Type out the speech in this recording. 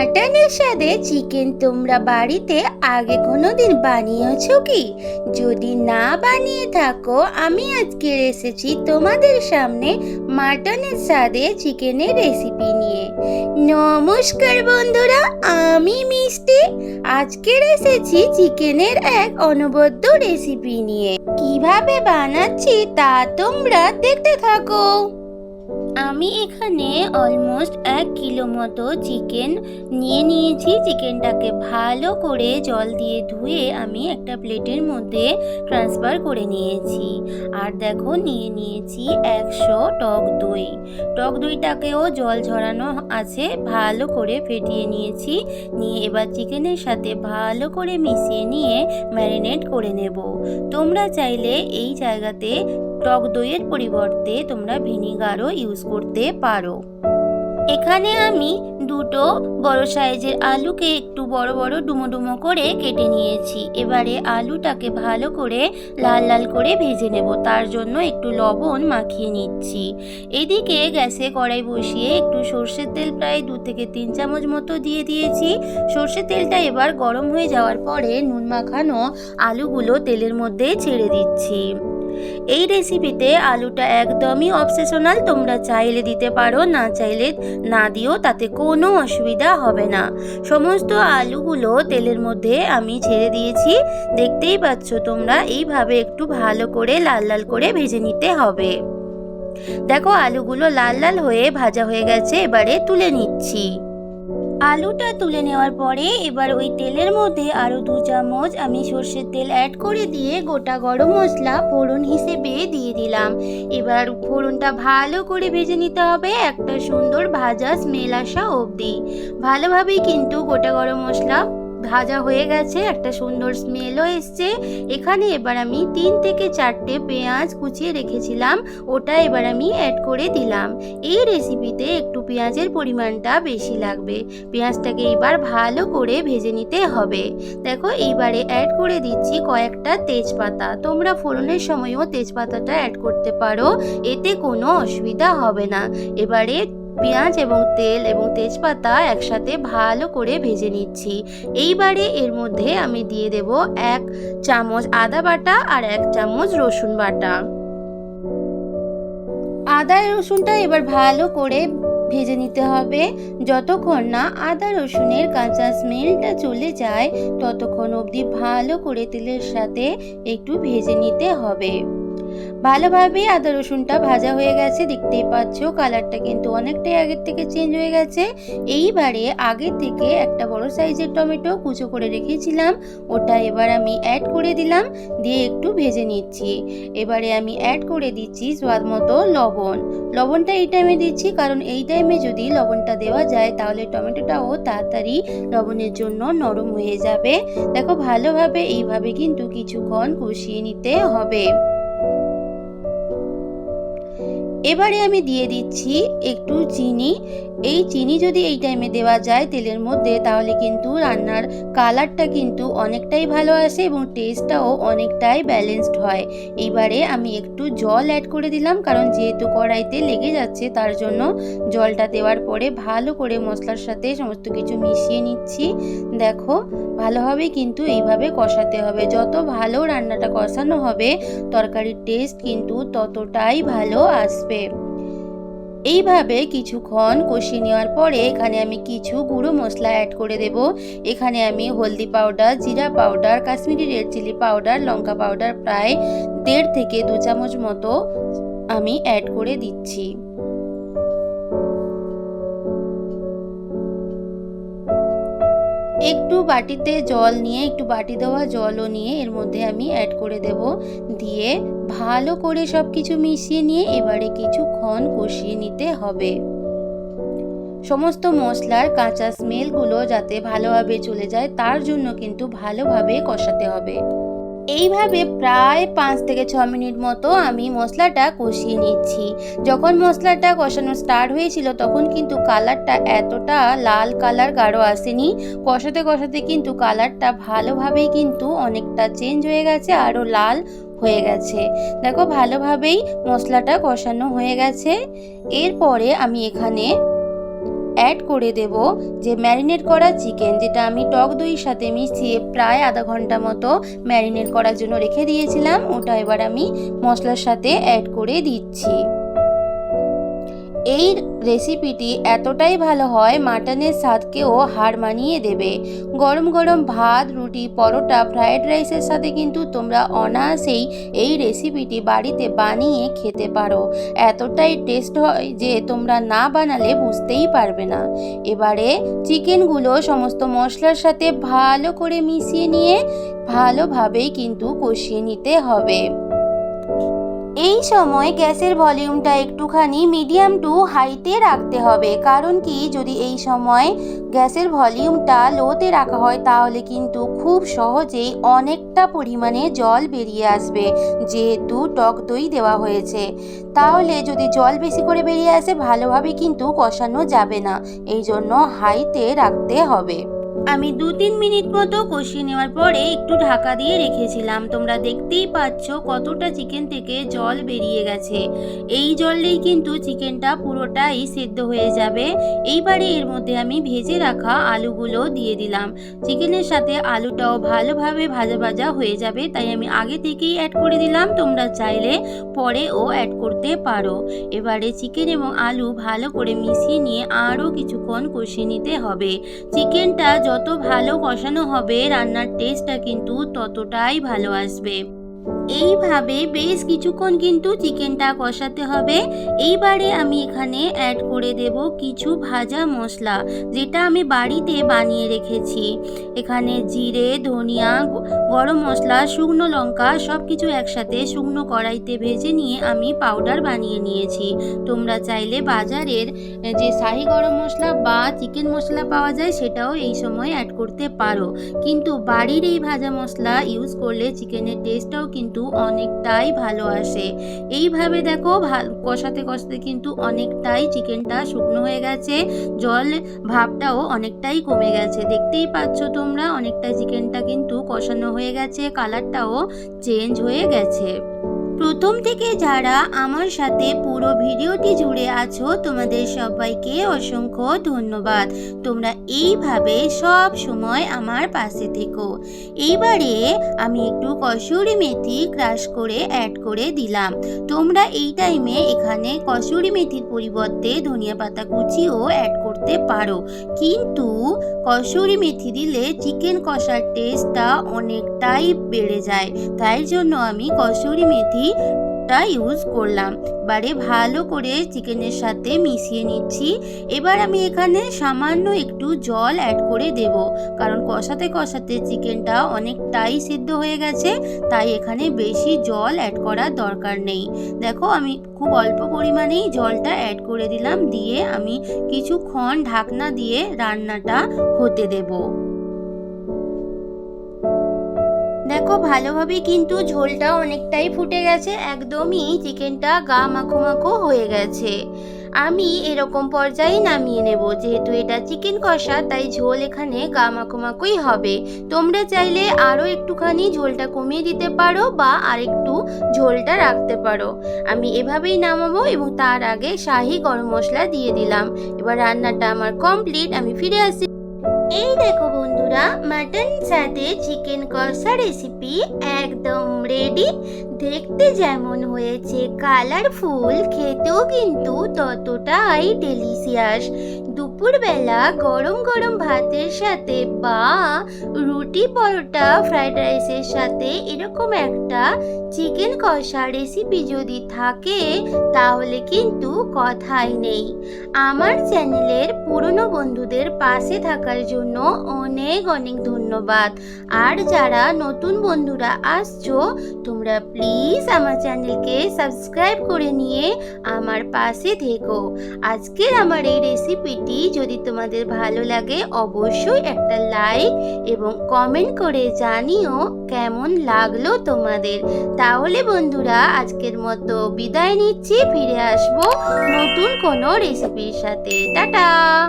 মাটনের সাথে চিকেন তোমরা বাড়িতে আগে কোনোদিন বানিয়েছো কি? যদি না বানিয়ে থাকো, আমি আজকে এসেছি তোমাদের সামনে মাটনের স্বাদে চিকেনের রেসিপি নিয়ে। নমস্কার বন্ধুরা, আমি মিষ্টি। আজকের এসেছি চিকেনের এক অনবদ্য রেসিপি নিয়ে। কীভাবে বানাচ্ছি তা তোমরা দেখতে থাকো। আমি এখানে অলমোস্ট এক কিলো মতো চিকেন নিয়ে নিয়েছি। চিকেনটাকে ভালো করে জল দিয়ে ধুয়ে আমি একটা প্লেটের মধ্যে ট্রান্সফার করে নিয়েছি। আর দেখো, নিয়ে নিয়েছি একশো টক দই। টক দইটাকেও জল ঝরানো আছে, ভালো করে ফেটিয়ে নিয়েছি। নিয়ে এবার চিকেনের সাথে ভালো করে মিশিয়ে নিয়ে ম্যারিনেট করে নেব। তোমরা চাইলে এই জায়গাতে টক দইয়ের পরিবর্তে তোমরা ভিনিগারও ইউজ করতে পারো। এখানে আমি দুটো বড় সাইজের আলুকে একটু বড় বড় ডুমো ডুমো করে কেটে নিয়েছি। এবারে আলুটাকে ভালো করে লাল লাল করে ভেজে নেব। তার জন্য একটু লবণ মাখিয়ে নিচ্ছি। এদিকে গ্যাসে কড়াই বসিয়ে একটু সর্ষের তেল প্রায় দু থেকে তিন চামচ মতো দিয়ে দিয়েছি। সর্ষের তেলটা এবার গরম হয়ে যাওয়ার পরে নুন মাখানো আলুগুলো তেলের মধ্যে ছেড়ে দিচ্ছি। এই রেসিপিতে আলুটা একদমই অবসেশনাল তোমরা চাইলে দিতে পারো, না চাইলে না দিও, তাতে কোনো অসুবিধা হবে না। সমস্ত আলুগুলো তেলের মধ্যে আমি ছেড়ে দিয়েছি। দেখতেই পাচ্ছ তোমরা, এইভাবে একটু ভালো করে লাল লাল করে ভেজে নিতে হবে। দেখো, আলুগুলো লাল লাল হয়ে ভাজা হয়ে গেছে, এবারে তুলে নিচ্ছি। আলুটা তুলে নেওয়ার পরে এবার ওই তেলের মধ্যে আরও দু চামচ আমি সর্ষের তেল অ্যাড করে দিয়ে গোটা গরম মশলা ফোড়ন হিসেবে দিয়ে দিলাম। এবার ফোড়নটা ভালো করে ভেজে নিতে হবে একটা সুন্দর ভাজা স্মেল আসা অবধি। ভালোভাবেই কিন্তু গোটা গরম মশলা ভাজা হয়ে গেছে, একটা সুন্দর স্মেলও এসছে। এখানে এবার আমি তিন থেকে চারটে পেঁয়াজ কুচিয়ে রেখেছিলাম, ওটা এবার আমি অ্যাড করে দিলাম। এই রেসিপিতে একটু পেঁয়াজের পরিমাণটা বেশি লাগবে। পেঁয়াজটাকে এবার ভালো করে ভেজে নিতে হবে। দেখো, এইবারে অ্যাড করে দিচ্ছি কয়েকটা তেজপাতা। তোমরা ফোড়নের সময়ও তেজপাতাটা অ্যাড করতে পারো, এতে কোনো অসুবিধা হবে না। এবারে পেঁয়াজ এবং তেল এবং তেজপাতা একসাথে ভালো করে ভেজে নিচ্ছি। এইবারে এর মধ্যে আমি দিয়ে দেব এক চামচ আদা বাটা আর এক চামচ রসুন বাটা। আদা রসুনটা এবার ভালো করে ভেজে নিতে হবে। যতক্ষণ না আদা রসুনের কাঁচা স্মেলটা চলে যায়, ততক্ষণ অবধি ভালো করে তেলের সাথে একটু ভেজে নিতে হবে। ভালোভাবে আদা রসুনটা ভাজা হয়ে গেছে, দেখতেই পাচ্ছ কালারটা কিন্তু অনেকটাই আগের থেকে চেঞ্জ হয়ে গেছে। এইবারে আগের থেকে একটা বড় সাইজের টমেটো কুচো করে রেখেছিলাম, ওটা এবার আমি অ্যাড করে দিলাম, দিয়ে একটু ভেজে নিচ্ছি। এবারে আমি অ্যাড করে দিচ্ছি স্বাদ মতো লবণ। লবণটা এই টাইমে দিচ্ছি, কারণ এই টাইমে যদি লবণটা দেওয়া যায়, তাহলে টমেটোটাও তাড়াতাড়ি লবণের জন্য নরম হয়ে যাবে। দেখো, ভালোভাবে এইভাবে কিন্তু কিছুক্ষণ কষিয়ে নিতে হবে। এবারে আমি দিয়ে দিচ্ছি একটু চিনি এই চিনি যদি এই টাইমে দেওয়া যায় তেলের মধ্যে, তাহলে কিন্তু রান্নার কালারটা কিন্তু অনেকটাই ভালো আসে এবং টেস্টটাও অনেকটাই ব্যালেন্সড হয়। এইবারে আমি একটু জল অ্যাড করে দিলাম, কারণ যেহেতু কড়াইতে লেগে যাচ্ছে, তার জন্য জলটা দেওয়ার পরে ভালো করে মশলার সাথে সমস্ত কিছু মিশিয়ে নিচ্ছি। দেখো, ভালোভাবে কিন্তু এইভাবে কষাতে হবে। যত ভালো রান্নাটা কষানো হবে, তরকারির টেস্ট কিন্তু ততটাই ভালো আসবে। এইভাবে কিছুক্ষণ কষিয়ে নেওয়ার পরে এখানে আমি কিছু গুঁড়ো মশলা অ্যাড করে দেব। এখানে আমি haldi powder jeera powder Kashmiri red chilli powder লঙ্কা পাউডার প্রায় দেড় থেকে দু চামচ মতো আমি অ্যাড করে দিচ্ছি। একটু বাটিতে জল নিয়ে, একটু বাটি দেওয়া জলও নিয়ে এর মধ্যে আমি অ্যাড করে দেব। দিয়ে ভালো করে সব কিছু মিশিয়ে নিয়ে এবারে কিছুক্ষণ কষিয়ে নিতে হবে। সমস্ত মশলার কাঁচা স্মেলগুলো যাতে ভালোভাবে চলে যায়, তার জন্য কিন্তু ভালোভাবে কষাতে হবে। এইভাবে প্রায় পাঁচ থেকে ছ মিনিট মতো আমি মশলাটা কষিয়ে নিচ্ছি। যখন মশলাটা কষানো স্টার্ট হয়েছিল, তখন কিন্তু কালারটা এতটা লাল কালার গাঢ় আসেনি। কষাতে কষাতে কিন্তু কালারটা ভালোভাবেই কিন্তু অনেকটা চেঞ্জ হয়ে গেছে, আরও লাল হয়ে গেছে। দেখো, ভালোভাবেই মশলাটা কষানো হয়ে গেছে। এরপরে আমি এখানে অ্যাড করে দেব যে ম্যারিনেট করা চিকেন যেটা আমি টক দইয়ের সাথে মিশিয়ে প্রায় আধা ঘণ্টা মতো ম্যারিনেট করার জন্য রেখে দিয়েছিলাম। ওটা এবার আমি মশলার সাথে অ্যাড করে দিচ্ছি। এই রেসিপিটি এতটাই ভালো হয়, মাটনের স্বাদকেও হার মানিয়ে দেবে। গরম গরম ভাত, রুটি, পরোটা ফ্রায়েড রাইসের সাথে কিন্তু তোমরা অনায়াসেই এই রেসিপিটি বাড়িতে বানিয়ে খেতে পারো। এতটাই টেস্ট হয় যে তোমরা না বানালে বুঝতেই পারবে না। এবারে চিকেনগুলো সমস্ত মশলার সাথে ভালো করে মিশিয়ে নিয়ে ভালোভাবেই কিন্তু কষিয়ে নিতে হবে। এই সময় গ্যাসের ভলিউমটা একটুখানি মিডিয়াম টু হাইতে রাখতে হবে। কারণ কি, যদি এই সময় গ্যাসের ভলিউমটা লোতে রাখা হয়, তাহলে কিন্তু খুব সহজেই অনেকটা পরিমাণে জল বেরিয়ে আসবে, যেহেতু টক দই দেওয়া হয়েছে। তাহলে যদি জল বেশি করে বেরিয়ে আসে, ভালোভাবে কিন্তু কষানো যাবে না। এই জন্য হাইতে রাখতে হবে। আমি দু তিন মিনিট মতো কষিয়ে নেওয়ার পরে একটু ঢাকা দিয়ে রেখেছিলাম। তোমরা দেখতেই পাচ্ছ কতটা চিকেন থেকে জল বেরিয়ে গেছে। এই জলেই কিন্তু চিকেনটা পুরোটাই সেদ্ধ হয়ে যাবে। এইবারে এর মধ্যে আমি ভেজে রাখা আলুগুলো দিয়ে দিলাম। চিকেনের সাথে আলুটাও ভালোভাবে ভাজা ভাজা হয়ে যাবে, তাই আমি আগে থেকেই অ্যাড করে দিলাম। তোমরা চাইলে পরেও অ্যাড করতে পারো। এবারে চিকেন এবং আলু ভালো করে মিশিয়ে নিয়ে আরও কিছুক্ষণ কষিয়ে নিতে হবে। চিকেনটা যত ভালো কষানো হবে রান্নার টেস্টটা কিন্তু ততটাই ভালো আসবে। এইভাবে বেশ কিছুক্ষণ কিন্তু চিকেনটা কষাতে হবে। এইবারে আমি এখানে অ্যাড করে দেব কিছু ভাজা মশলা, যেটা আমি বাড়িতে বানিয়ে রেখেছি। এখানে জিরে, ধনিয়া গরম মশলা, শুকনো লঙ্কা সব কিছু একসাথে শুকনো কড়াইতে ভেজে নিয়ে আমি পাউডার বানিয়ে নিয়েছি। তোমরা চাইলে বাজারের যে শাহি গরম মশলা বা চিকেন মশলা পাওয়া যায়, সেটাও এই সময় অ্যাড করতে পারো। কিন্তু বাড়ির এই ভাজা মশলা ইউজ করলে চিকেনের টেস্টটাও কিন্তু অনেকটাই ভালো আসে। এইভাবে দেখো কষাতে কষাতে কিন্তু অনেকটাই চিকেনটা শুকনো হয়ে গেছে। জল ভাবটাও অনেকটাই কমে গেছে। দেখতেই পাচ্ছ তোমরা, অনেকটা চিকেনটা কিন্তু কষানো হয়ে গেছে, কালারটাও চেঞ্জ হয়ে গেছে। প্রথম থেকে যারা আমার সাথে পুরো ভিডিওটি জুড়ে আছো, তোমাদের সবাইকে অসংখ্য ধন্যবাদ। তোমরা এইভাবে সব সময় আমার পাশে থেকো। এইবারে আমি একটু কসুরি মেথি ক্রাশ করে অ্যাড করে দিলাম। তোমরা এই টাইমে এখানে কসুরি মেথির পরিবর্তে ধনিয়া পাতা কুচিও অ্যাড করতে পারো। কিন্তু কসুরি মেথি দিলে চিকেন কষার টেস্টটা অনেকটাই বেড়ে যায়। তাই জন্য আমি কসুরি মেথি টা ইউজ করলাম। এবারে ভালো করে চিকেনের সাথে মিশিয়ে নিচ্ছি। এবার আমি এখানে সামান্য একটু জল অ্যাড করে দেব। কারণ কষাতে কষাতে চিকেনটা অনেকটাই সিদ্ধ হয়ে গেছে, তাই এখানে বেশি জল অ্যাড করার দরকার নেই। দেখো, আমি খুব অল্প পরিমাণেই জলটা অ্যাড করে দিলাম। দিয়ে আমি কিছুক্ষণ ঢাকনা দিয়ে রান্নাটা হতে দেবো। দেখো ভালোভাবে কিন্তু ঝোলটা অনেকটাই ফুটে গেছে। একদমই চিকেনটা গা মাখো মাখো হয়ে গেছে। আমি এরকম পর্যায়ে নামিয়ে নেব। যেহেতু এটা চিকেন কষা, তাই ঝোল এখানে গা মাখো মাখোই হবে। তোমরা চাইলে আরও একটুখানি ঝোলটা কমিয়ে দিতে পারো বা আরেকটু ঝোলটা রাখতে পারো। আমি এভাবেই নামাবো এবং তার আগে শাহি গরম মশলা দিয়ে দিলাম। এবার রান্নাটা আমার কমপ্লিট। আমি ফিরে আসি। এই দেখো বন্ধুরা মাটন সাথে চিকেন কষা রেসিপি একদম রেডি দেখতে যেমন হয়েছে কালারফুল খেতেও কিন্তু ততটাই ডেলিশিয়াস দুপুরবেলা গরম গরম ভাতের সাথে বা রুটি পরোটা ফ্রাইড রাইসের সাথে এরকম একটা চিকেন কষা রেসিপি যদি থাকে, তাহলে কিন্তু কথাই নেই। আমার চ্যানেলের পুরনো বন্ধুদের পাশে থাকার জন্য অনেক অনেক ধন্যবাদ। আর যারা নতুন বন্ধুরা আসছো, তোমরা প্লিজ আমার চ্যানেলকে সাবস্ক্রাইব করে নিয়ে আমার পাশে থেকো। আজকের আমার এই রেসিপিটি যদি তোমাদের ভালো লাগে, অবশ্যই একটা লাইক এবং কমেন্ট করে জানিও কেমন লাগল তোমাদের। তাহলে বন্ধুরা, আজকের মতো বিদায় নিচ্ছি, ফিরে আসব নতুন কোনো রেসিপির সাথে। টাটা!